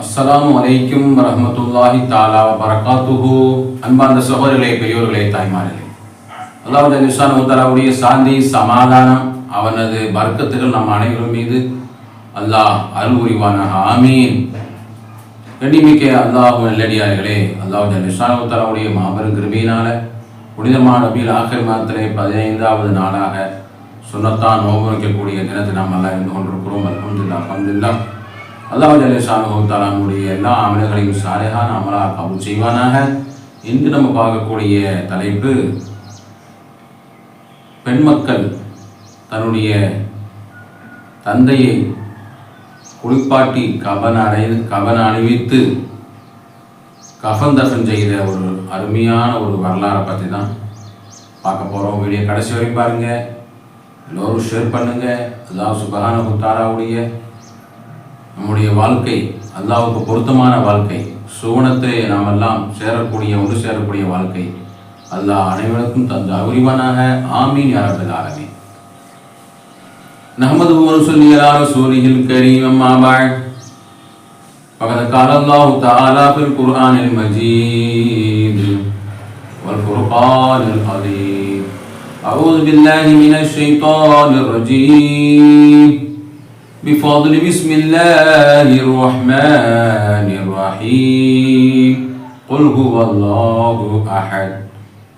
அஸ்லாம் வலைக்கும் வரஹ்மத்துல்லாஹி தாலா வரகாத்துஹு அன்பார்ந்த சகோதரர்களே பெரியோர்களே தாய்மார்களே. அல்லாஹ் நிசான் உத்தராவுடைய சாந்தி சமாதானம் அவனது வர்க்கத்துகள் நம் அனைவரும் மீது அல்லாஹ் அருள் புரிவானாக. ஆமீன். கண்டிமிக்க அல்லாஹ் நல்லடியார்களே அல்லாஹ் நிசான் உத்தராவுடைய மாபெரும் கிருபியினால புனிதமான நபியில் ஆఖர் மாதத்திலே பதினைந்தாவது நாளாக சுனத்தான் நோம்பு வைக்கக்கூடிய தினத்தை நாம் எல்லாம் இருந்து கொண்டிருக்கிறோம். அல்ஹம்துலில்லாஹ் அல்ஹம்துலில்லாஹ். அல்லாஹ் ஜல்லேஷானுடைய எல்லா அமல்களையும் சாலையான அமலா கபூல் செய்வானாக. இன்று நம்ம பார்க்கக்கூடிய தலைப்பு பெண்மக்கள் தன்னுடைய தந்தையை குளிப்பாட்டி கபன் அடை கபன் அணிவித்து கஃபன் தஃபன் செய்த ஒரு அருமையான ஒரு வரலாறை பற்றி தான் பார்க்க போகிறோம் வீடியோ கடைசி வரைக்கும் பாருங்கள் எல்லோரும் ஷேர் பண்ணுங்கள் அல்லாஹ் சுபஹான குத்தாராவுடைய நம்முடைய வாழ்க்கை அல்லாவுக்கு பொருத்தமான வாழ்க்கை சுவனத்தை நாம் எல்லாம் சேரக்கூடிய ஒன்று சேரக்கூடிய வாழ்க்கை அல்லாஹ் அனைவருக்கும் தந்த அவுரிவனாக ஆமீன் யாரபில் ஆலமீன் نحمده ونصلي على رسوله الكريم أما بعد فقد قال الله تعالى في القرآن المجيد والفرقان العظيم أعوذ بالله من الشيطان الرجيم بفضل بسم الله الرحمن الرحيم. قل هو الله أحد.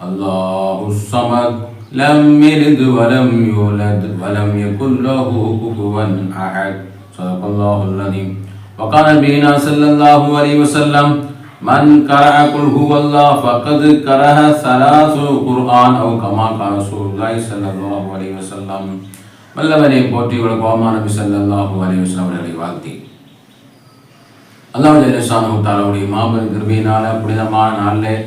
الله الصمد لم يلد ولم يولد ولم يكن له كفوا أحد. صدق الله العظيم. وقال نبينا صلى الله عليه وسلم من قرأ قل هو الله فقد قرأ ثلاث قرآن أو كما قال رسول الله صلى الله عليه وسلم. வல்லவனை போற்றி உள்ள கோமான ஸல்லல்லாஹு அலைஹி அவர்களை வாழ்த்தி. அல்லாஹ் ஜல்லஷானு தாலாவுடைய மாபெரும் கிருபையினால புனிதமான நாளில்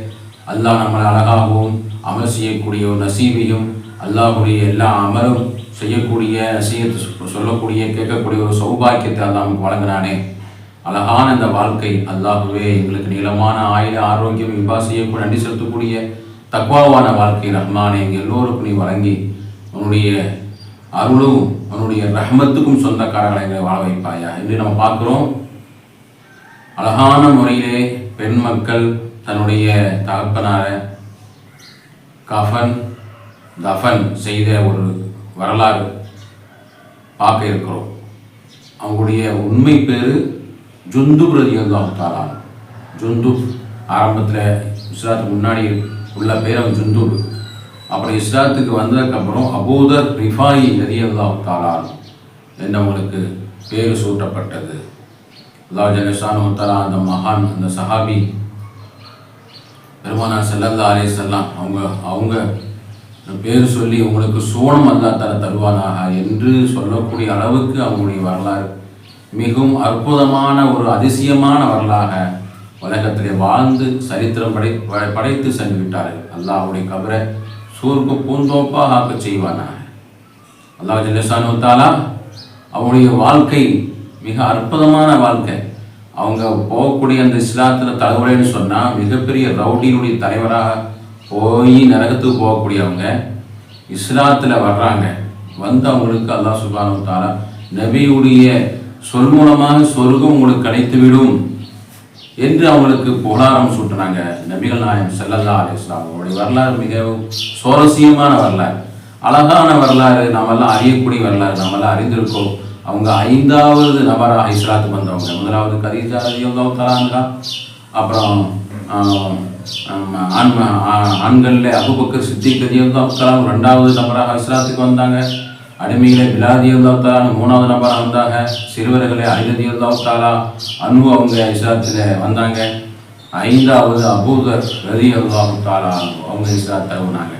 அல்லாஹ் நம்மளை அழகாகவும் அமல் செய்யக்கூடிய ஒரு நசீபையும் அல்லாஹுடைய எல்லா அமலும் செய்யக்கூடிய நசீகத்தை சொல்லக்கூடிய கேட்கக்கூடிய ஒரு சௌபாக்கியத்தை அல்லாஹ் நமக்கு வழங்கினானே. அழகான இந்த வாழ்க்கை அல்லாஹுவே எங்களுக்கு நீளமான ஆயுத ஆரோக்கியம் இவ்வா செய்யக்கூடிய நன்றி செலுத்தக்கூடிய தக்வாவான வாழ்க்கை ரஹ்மானே எங்கள் எல்லோருக்கும் நீ வழங்கி உன்னுடைய அருளும் அவனுடைய ரஹமத்துக்கும் சொந்தக்காரர்களை எங்களை வாழ வைப்பாயா என்று நம்ம பார்க்குறோம் அழகான முறையிலே பெண் மக்கள் தன்னுடைய தகப்பனார கஃபன் தஃபன் செய்த ஒரு வரலாறு பார்க்க இருக்கிறோம். அவங்களுடைய உண்மை பேர் ஜுந்து பிரதி அல்லாஹாலான் ஜுந்து ஆரம்பத்தில் இஸ்லாத்துக்கு முன்னாடி உள்ள பேர் அவன் ஜுந்து அப்புறம் இஸ்லாத்துக்கு வந்ததுக்கப்புறம் அபூதர் ரிஃபாயி நதி அல்லாஹாலான் என்னவங்களுக்கு பேர் சூட்டப்பட்டது. அல்லா ஜனஷானு தலா அந்த மகான் அந்த சஹாபி பெருமானா செல்லல்லா அலே செல்லாம் அவங்க அவங்க பேர் சொல்லி உங்களுக்கு சோனம் அல்லா தர தருவானாக என்று சொல்லக்கூடிய அளவுக்கு அவங்களுடைய வரலாறு மிகவும் அற்புதமான ஒரு அதிசயமான வரலாக உலகத்திலே வாழ்ந்து சரித்திரம் படை படை- படைத்து சென்று விட்டார்கள். அல்லாஹ்வுடைய கபரை சூருக்கு பூந்தோப்பாக ஆக்க செய்வானாக அல்லாஹ் ஜல்லஷானு தாலா அவங்களுடைய வாழ்க்கை மிக அற்புதமான வாழ்க்கை. அவங்க போகக்கூடிய அந்த இஸ்லாத்தில் தகவலைன்னு சொன்னால் மிகப்பெரிய ரவுடியினுடைய தலைவராக போய் நரகத்துக்கு போகக்கூடியவங்க இஸ்லாத்தில் வர்றாங்க. வந்து அவங்களுக்கு அல்லாஹ் சுபானு தாலா நபியுடைய சொல் மூலமாக சொர்க்கம் உங்களுக்கு கிடைத்துவிடும். என்று அவங்களுக்கு புகழாரம் சூட்டினாங்க நபிகள் நாயம் செல்லல்லா அலிஸ்லாம் அவருடைய வரலாறு மிகவும் சுவாரஸ்யமான வரலாறு. அழகான வரலாறு நாமெல்லாம் அறியக்கூடிய வரலாறு நாமெல்லாம் அறிந்திருக்கோம். அவங்க ஐந்தாவது நபராக இஸ்லாத்து வந்தவங்க. முதலாவது கரீஜா ரலியல்லாஹு அப்புறம் ஆண் ஆண்கள்ல அபுபக்கர் சித்திக் ரலியல்லாஹு தஆலா ரெண்டாவது நபராக இஸ்லாத்துக்கு வந்தாங்க. அடிமைகளை விலாதி தாலா மூணாவது நபராக வந்தாங்க. சிறுவர்களை அலிரதி தாலா அன்பு அவங்க இஸ்லாத்தில் வந்தாங்க. ஐந்தாவது அபூதர் ரதி அல்லாஹு அவங்க இஸ்லாத்தை தருவினாங்க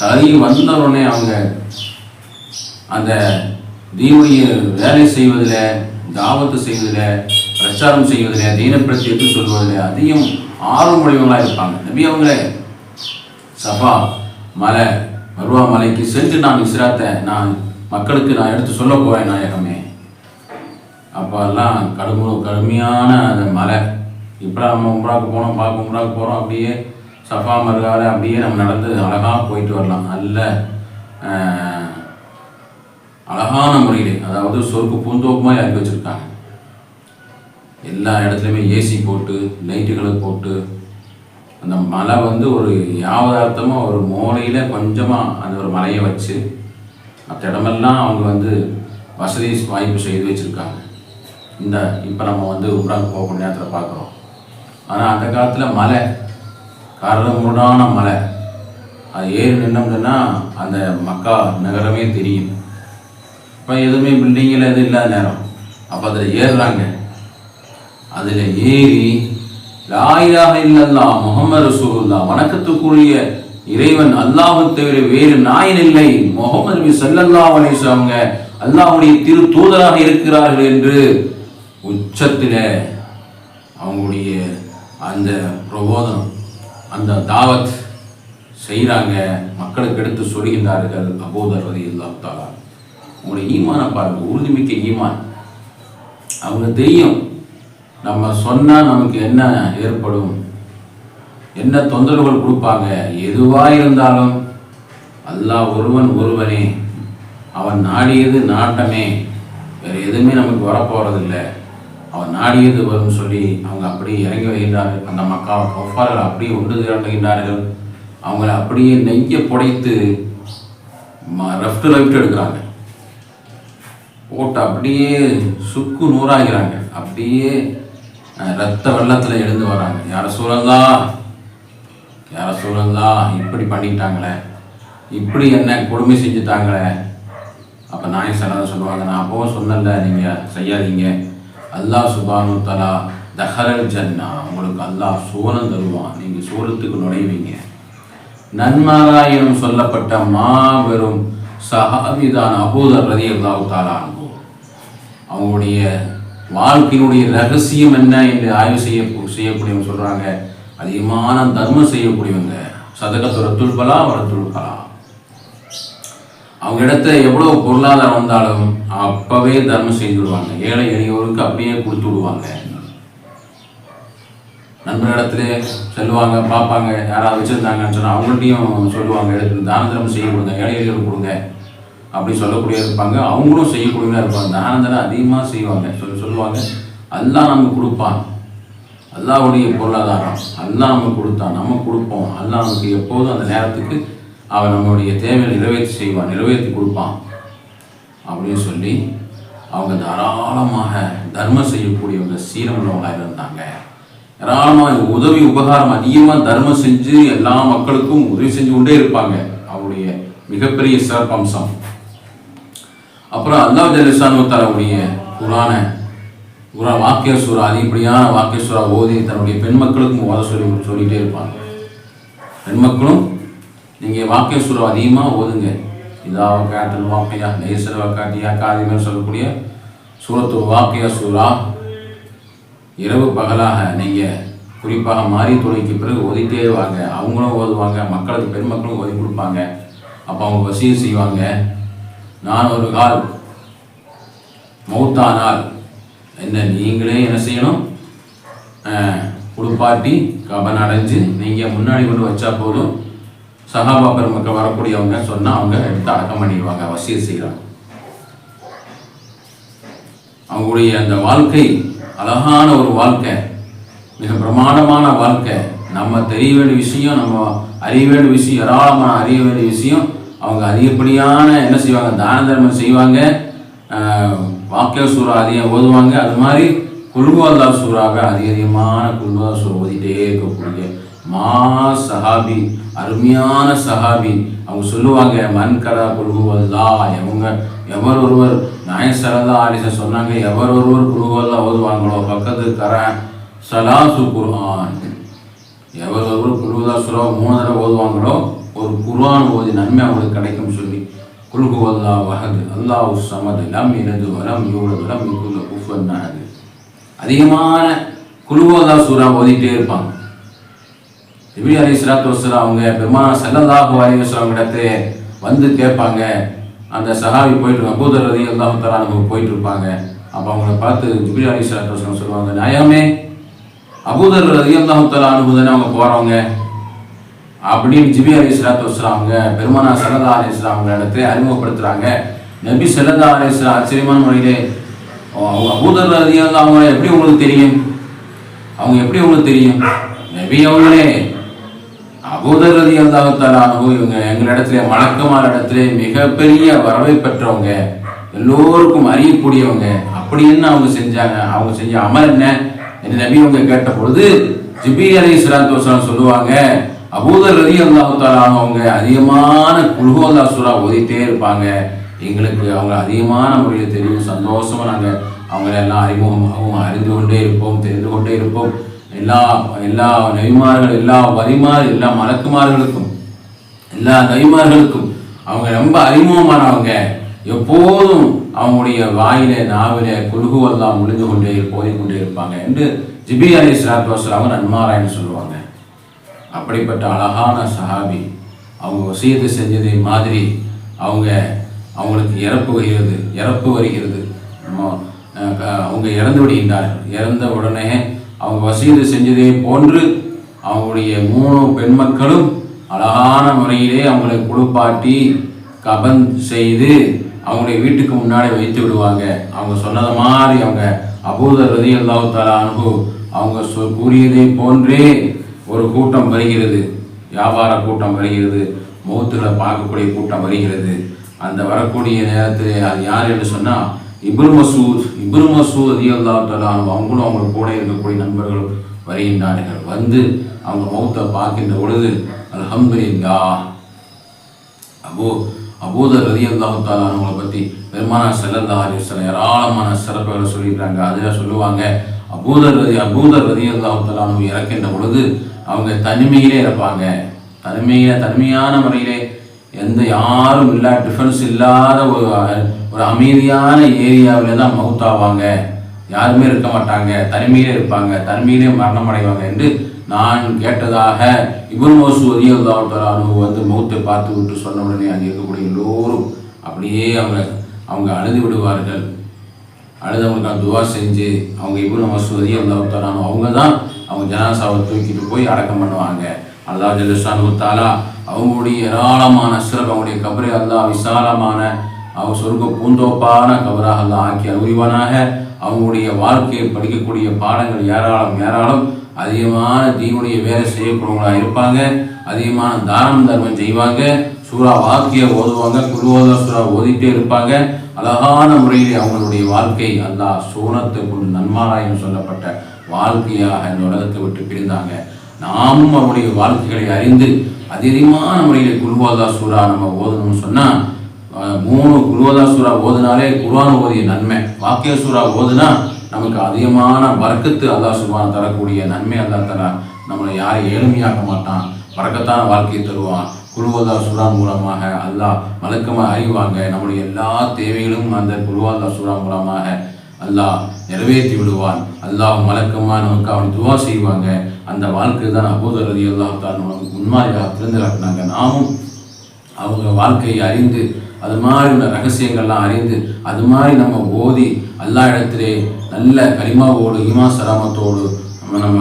தகுதி வந்த உடனே அவங்க அந்த தீனுடைய வேலை செய்வதில் தாவத்து செய்வதில் பிரச்சாரம் செய்வதில் தீனப்படுத்தி எடுத்து சொல்வதில் அதிகம் ஆர்வமுடையவங்களாக இருப்பாங்க. நபி அவங்களே சபா மலை மருவா மலைக்கு சென்று நான் இஸ்லாத்தை நான் மக்களுக்கு நான் எடுத்து சொல்ல போவேன் நாயகமே. அப்போல்லாம் கடுமு கடுமையான அந்த மலை. இப்போ நம்ம உம்ராவுக்கு போனோம் பார்க்க உம்ராவுக்கு போகிறோம் அப்படியே சஃபா மருகால அப்படியே நம்ம நடந்து அழகாக போயிட்டு வரலாம். நல்ல அழகான முறையில் அதாவது சொர்க்கு பூந்தோப்புமாக இறக்கி வச்சுருக்காங்க. எல்லா இடத்துலையுமே ஏசி போட்டு லைட்டுகளை போட்டு அந்த மலை வந்து ஒரு யாவதார்த்தமாக ஒரு மூலையில் கொஞ்சமாக அந்த ஒரு மலையை வச்சு மற்ற இடமெல்லாம் அவங்க வந்து வசதி வாய்ப்பு செய்து வச்சுருக்காங்க. இந்த இப்போ நம்ம வந்து உப்ராங்க போகக்கூடிய நேரத்தில் பார்க்குறோம். ஆனால் அந்த காலத்தில் மலை கரடுமுரடான மலை. அது ஏறி நின்னோம்னா அந்த மக்கா நகரமே தெரியும். இப்போ எதுவுமே பில்டிங்கில் எதுவும் இல்லாத நேரம். அப்போ அதில் ஏறுறாங்க. அதில் ஏறி லாயிலாக இல்லல்லா முகமது ரசூல்லா வணக்கத்துக்குரிய இறைவன் அல்லாஹு தவிர வேறு நாயன் இல்லை. முகமது நபி சல்லல்லா அவங்க அல்லாஹ்வுடைய திரு தூதராக இருக்கிறார்கள் என்று உச்சத்தில் அவங்களுடைய அந்த பிரபோதனம் அந்த தாவத் செய்கிறாங்க மக்களுக்கு எடுத்து சொல்கின்றார்கள் அபூதர் ரதி தாலா உங்களுடைய ஈமான பாருங்க உறுதிமிக்க ஈமான். அவங்க தெரியும் நம்ம சொன்னால் நமக்கு என்ன ஏற்படும்? என்ன தொந்தரவுகள் கொடுப்பாங்க? எதுவாக இருந்தாலும் அல்லாஹ் ஒருவன் ஒருவனே. அவன் நாடியது நாட்டமே. வேறு எதுவுமே நமக்கு வரப்போகிறதில்ல அவன் நாடியது வரும்னு சொல்லி அவங்க அப்படியே இறங்கி வருகின்றார்கள். அந்த மக்கா கஃபார்கள் அப்படியே ஒன்று திரட்டுகின்றார்கள் அவங்கள அப்படியே நெய்ய புடைத்து லெஃப்ட் ரைட் எடுக்கிறாங்க. போட்டு அப்படியே சுக்கு நூறாகிறாங்க. அப்படியே ரத்த வெள்ளத்தில் எழுந்து வராங்க. யார சூழல்லா? யார சூழல்லா? இப்படி பண்ணிட்டாங்களே. இப்படி என்ன கொடுமை செஞ்சுட்டாங்களே. அப்போ நாய் சரணம் சொல்லுவாங்க. நான் அப்பவும் சொன்னல நீங்கள் செய்யாதீங்க. அல்லாஹ் சுபானு தலா தஹரல் ஜன்னா. உங்களுக்கு அல்லாஹ் சூனம் தருவான். நீங்கள் சூரத்துக்கு நுழைவீங்க. நன்மாராயணம் சொல்லப்பட்ட மாபெரும் சஹாபிதான் அபூதர் ரதி அல்லாஹு தாலா அவங்களுடைய வாழ்க்கையினுடைய ரகசியம் என்ன என்று ஆய்வு செய்ய செய்யக்கூடியவங்க சொல்கிறாங்க அதிகமான தர்மம் செய்யக்கூடியவங்க. சதகத்து ரத்துல் பலா அவங்க இடத்த எவ்வளோ பொருளாதாரம் வந்தாலும் அப்பவே தர்மம் செய்து விடுவாங்க. ஏழை எளியவருக்கு அப்படியே கொடுத்து விடுவாங்க. நண்பர்களிடத்துல செல்லுவாங்க பார்ப்பாங்க. யாராவது வச்சுருந்தாங்கன்னு சொன்னால் அவங்கள்ட்டையும் சொல்லுவாங்க எடுத்து தான தர்மம் செய்ய கொடுங்க ஏழை எளியோருக்கு கொடுங்க. அப்படி சொல்லக்கூடிய இருப்பாங்க. அவங்களும் செய்யக்கூடியவங்க இருப்பாங்க. தான தரம் அதிகமாக செய்வாங்க. சொல்லி சொல்லுவாங்க. அல்லாஹ் நமக்கு கொடுப்பான். அல்லாவுடைய பொருளாதாரம். அல்லாஹ் நமக்கு கொடுத்தான் நம்ம கொடுப்போம். அல்லாஹ் நமக்கு எப்போதும் அந்த நேரத்துக்கு அவன் நம்மளுடைய தேவையை நிறைவேற்றி செய்வான் நிறைவேற்றி கொடுப்பான் அப்படின்னு சொல்லி அவங்க தாராளமாக தர்மம் செய்யக்கூடியவங்க சீரமுள்ளவங்களாக இருந்தாங்க. ஏராளமாக உதவி உபகாரம் அதிகமாக தர்மம் செஞ்சு எல்லா மக்களுக்கும் உதவி செஞ்சு கொண்டே இருப்பாங்க அவருடைய மிகப்பெரிய சிறப்பம்சம். அப்புறம் அல்லாஹ் ஜலிசானு தரவுடைய குரான குரா வாக்கிய சூறா அதிகப்படியான வாக்கிய சூறா ஓதி தன்னுடைய பெண் மக்களுக்கும் ஓத சொல்லி சொல்லிகிட்டே இருப்பாங்க. பெண் மக்களும் நீங்கள் வாக்கிய சூறா அதிகமாக ஓதுங்க. இதாக காட்டல் வாக்கையா நெய்சல் வாக்காட்டியா காதிமேல் சொல்லக்கூடிய சூரத்து வாக்கிய சூறா இரவு பகலாக நீங்கள் குறிப்பாக மாறி துணைக்கு பிறகு ஓதிட்டே வாங்க. அவங்களும் ஓதுவாங்க மக்களுக்கு பெருமக்களும் ஓதி கொடுப்பாங்க. அப்போ அவங்க வசியம் செய்வாங்க. நான் ஒரு கால் மௌத்தானால் என்ன நீங்களே என்ன செய்யணும்? குடுப்பாட்டி கபன் அடைஞ்சு நீங்கள் முன்னாடி கொண்டு வச்சா போதும். சகாபா பெருமக்கள் வரக்கூடியவங்க சொன்னால் அவங்க எடுத்து அடக்கம் பண்ணிடுவாங்க வசியம் செய்கிறாங்க அவங்களுடைய அந்த வாழ்க்கை அழகான ஒரு வாழ்க்கை மிக பிரமாண்டமான வாழ்க்கை. நம்ம தெரிய வேண்டிய விஷயம் நம்ம அறிய வேண்டிய விஷயம் ஏராளமான அறிய வேண்டிய விஷயம் அவங்க அதிகப்படியான என்ன செய்வாங்க தான தர்மம் செய்வாங்க. ஆஹ், வாக்கிய சூறா அதிகம் ஓதுவாங்க. அது மாதிரி குல்வாதா சூறாவை அதிக அதிகமான குல்வாதா சூறா ஓதிட்டே இருக்கக்கூடிய மா சஹாபி அருமையான சஹாபி. அவங்க சொல்லுவாங்க மன்கரா குல்குவல்லா எவங்க எவர் ஒருவர் நாயசரதா ஆலிச சொன்னாங்க எவர் ஒருவர் குருவல்லா ஓதுவாங்களோ பக்கத்து கர சலாசு குர்ஆன். எவர் ஒருவர் குருவதா சுரா மூணு தடவை ஓதுவாங்களோ ஒரு குர்ஆன் ஓதி நன்மை அவங்களுக்கு கிடைக்கும் சொல்லி குல்குவல்லா வஹது அல்லாஹ் சமது லம் எனது வலம் யூழது லம் யுகுல குஃபன் அஹது அதிகமான குழுவதா சூறா ஓதிட்டே இருப்பாங்க இபி அலி சலாத்து வசலாம் அவங்க பெருமா சல்லல்லாஹு அலி வஸ்லாம் இடத்து வந்து கேட்பாங்க. அந்த சஹாபி போயிட்டு அபூதர் ரதி அல்லாஹு தலானுக்கு போயிட்டு இருப்பாங்க. அப்போ அவங்கள பார்த்து ஜிபிரி அலி சலாத்து வஸ்லாம் சொல்லுவாங்க நியாயமே அபூதர் ரதி அல்லாஹு தலானுக்கு தானே அவங்க போகிறவங்க அப்படின்னு ஜிபி அலி இஸ்லாத்து வஸ்லாம் அவங்க பெருமானா செல்லல்லா அலி இஸ்லாம் அவங்க இடத்துல அறிமுகப்படுத்துகிறாங்க நபி சரதா அலி இஸ்லாம் ஆச்சரியமான முறையிலே அவங்க அபூதர் ரதியாக அவங்க எப்படி உங்களுக்கு தெரியும்? அவங்க எப்படி உங்களுக்கு தெரியும்? நபி அவங்களே அபூதர் ரதி அல்லாஹாலும் இவங்க எங்களிடத்துல வழக்கமான இடத்துல மிகப்பெரிய வரவை பெற்றவங்க. எல்லோருக்கும் அறியக்கூடியவங்க. அப்படி என்ன அவங்க செஞ்சாங்க? அவங்க செஞ்ச அமல் என்ன? என்று நபி அவங்க கேட்ட பொழுது ஜிபி அலி இஸ்லாத்து வஸ்லாம் சொல்லுவாங்க அபூதர் ரதி அல்லாஹாலும் அவங்க அதிகமான குல்ஹோல்லா சுரா ஓதிட்டே இருப்பாங்க. எங்களுக்கு அவங்க அதிகமான முறையில் தெரியும். சந்தோஷமா நாங்கள் அவங்கள எல்லாம் அறிமுகம் அறிந்து கொண்டே இருப்போம் தெரிந்து கொண்டே இருப்போம். எல்லா எல்லா நபிமார்கள் எல்லா வரிமார் எல்லா மலக்குமார்களுக்கும் எல்லா நபிமார்களுக்கும் அவங்க ரொம்ப அறிமுகமானவங்க. எப்போதும் அவங்களுடைய வாயில நாவில குழுகுவெல்லாம் முடிந்து கொண்டே போய் கொண்டே இருப்பாங்க என்று ஜிபி அலி சலாத்து வசலாம் நன்மாராயன்னு சொல்லுவாங்க. அப்படிப்பட்ட அழகான சஹாபி. அவங்க வசியத்தை செஞ்சதை மாதிரி அவங்க அவங்களுக்கு இறப்பு வருகிறது இறப்பு வருகிறது. அவங்க இறந்து விடுகின்றார்கள். இறந்த உடனே அவங்க வசீது செஞ்சதே போன்று அவங்களுடைய மூணு பெண் மக்களும் அழகான முறையிலே அவங்களை குளிப்பாட்டி கபன் செய்து அவங்களுடைய வீட்டுக்கு முன்னாடி வைத்து விடுவாங்க. அவங்க சொன்னது மாதிரி அவங்க அபூதர் ரதி அல்லாஹு அனுபவம் அவங்க சொ கூறியதை போன்றே ஒரு கூட்டம் வருகிறது வியாபார கூட்டம் வருகிறது முகத்துகளை பார்க்கக்கூடிய கூட்டம் வருகிறது. அந்த வரக்கூடிய நேரத்தில் அது யார் என்று சொன்னால் இப்ரு மசூத் இப்ரு மசூத் அதி அவங்களும் அவங்க கூட இருக்கக்கூடிய நண்பர்கள் வருகின்றார்கள். வந்து அவங்க முகத்தை பார்க்கின்ற பொழுது அல்ஹம்துலில்லாஹ் அபோ அபூதர் ரதி அல்லாஹால அவங்களை பற்றி பெருமானா செல்லல்லா அலிஸ்லாம் ஏராளமான சிறப்புகளை சொல்லிடுறாங்க அதில் சொல்லுவாங்க அபூதர் ரதி அபூதர் ரதி அல்லாஹு இறக்கின்ற பொழுது அவங்க தனிமையிலே இருப்பாங்க. தனிமையில தனிமையான முறையிலே எந்த யாரும் இல்லா டிஃபரன்ஸ் இல்லாத ஒரு ஒரு அமைதியான ஏரியாவில் தான் மவுத்தாவாங்க. யாருமே இருக்க மாட்டாங்க. தனிமையிலே இருப்பாங்க. தனிமையிலே மரணம் அடைவாங்க என்று நான் கேட்டதாக இபுன் மோசு அதிகாவு வந்து மௌத்தை பார்த்து விட்டு சொன்ன உடனே அங்கே இருக்கக்கூடிய எல்லோரும் அப்படியே அவங்க அவங்க அழுது விடுவார்கள். அழுதவங்களுக்கு துவா செஞ்சு அவங்க இபுன் மசூதி அல்லாஹாலும் அவங்க தான் அவங்க ஜனாசாவை தூக்கிட்டு போய் அடக்கம் பண்ணுவாங்க. அல்லா ஜல்லுஷானு தாலா அவங்களுடைய ஏராளமான சிறப்பு அவங்களுடைய கபரை அல்லா விசாலமான அவங்க சொர்க்க பூந்தோப்பான கபராக அல்லா ஆக்கி அறிவானாக அவங்களுடைய வாழ்க்கையை படிக்கக்கூடிய பாடங்கள் ஏராளம் ஏராளம். அதிகமான தீவுடைய வேலை செய்யக்கூடியவங்களாக இருப்பாங்க. அதிகமான தானம் தர்மம் செய்வாங்க. சூறா வாக்கிய ஓதுவாங்க குருவோத சூறா ஓதிட்டே இருப்பாங்க. அழகான முறையில் அவங்களுடைய வாழ்க்கை அல்லா சோனத்தை கொண்டு நன்மாராயம் சொல்லப்பட்ட வாழ்க்கையாக இந்த உலகத்தை விட்டு பிரிந்தாங்க. நாமும் அவருடைய வாழ்க்கைகளை அறிந்து அதிகமான முறையில் குருவாதா சூறா நம்ம ஓதணும்னு சொன்னால் மூணு குருவதா சூறா ஓதுனாலே குர்ஆன் ஓதிய நன்மை. வாக்கிய சூறா ஓதுனா நமக்கு அதிகமான வர்க்கத்து அல்லா சுபான் தரக்கூடிய நன்மை அல்லா தரா நம்மளை யாரையும் ஏழ்மையாக்க மாட்டான். வர்க்கத்தான வாழ்க்கையை தருவான். குருவதா சூறா மூலமாக அல்லாஹ் வழக்கமாக அறிவாங்க. நம்முடைய எல்லா தேவைகளும் அந்த குருவாதா சூறா மூலமாக அல்லாஹ் நிறைவேற்றி விடுவான். அல்லாஹ் மலக்கமாக நமக்கு அவன் துவா செய்வாங்க. அந்த வாழ்க்கை தான் அபூதர் ரதி அல்லாஹ் தான் நமக்கு முன்மாதிரியாக திறந்து காட்டினாங்க நாமும் அவங்க வாழ்க்கையை அறிந்து அது மாதிரி உள்ள ரகசியங்கள்லாம் அறிந்து அது மாதிரி நம்ம ஓதி எல்லா இடத்திலே நல்ல கரிமாவோடு இமா சராமத்தோடு நம்ம நம்ம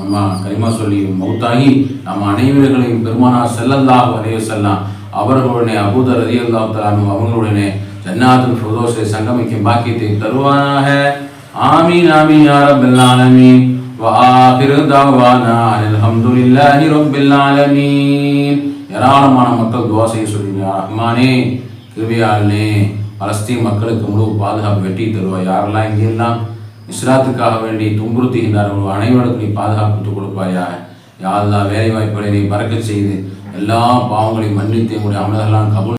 நம்ம கரிமா சொல்லி மௌத்தாகி நம்ம அனைவர்களையும் பெருமானார் செல்லல்லாஹ் வரைய செல்லாம் அவர்களுடனே அபூதர் ரதி அல்லாஹாலும் அவங்களுடனே ஜன்னாத்துல் ஃபுதோஸை சங்கமிக்கும் பாக்கியத்தை தருவானாக ஆமீன் ஆமீன் யா ரப்பல் ஆலமீன் وآخر دعوانا أن الحمد لله رب العالمين ஏராளமான மக்கள் துவா செய்ய சொல்லுங்க ரஹ்மானே கிருபியாளனே பலஸ்தீன் மக்களுக்கு முழு பாதுகாப்பு வெட்டி தருவாய் யாரெல்லாம் இங்கெல்லாம் இஸ்லாத்துக்காக வேண்டி துன்புறுத்துகின்றார்களோ அனைவருக்கும் நீ பாதுகாப்பு கொடுப்பாயா யாரெல்லாம் வேலை வாய்ப்புகளை நீ பறக்கச் செய்து எல்லா பாவங்களையும் மன்னித்து உங்களுடைய அமலெல்லாம் கபூல்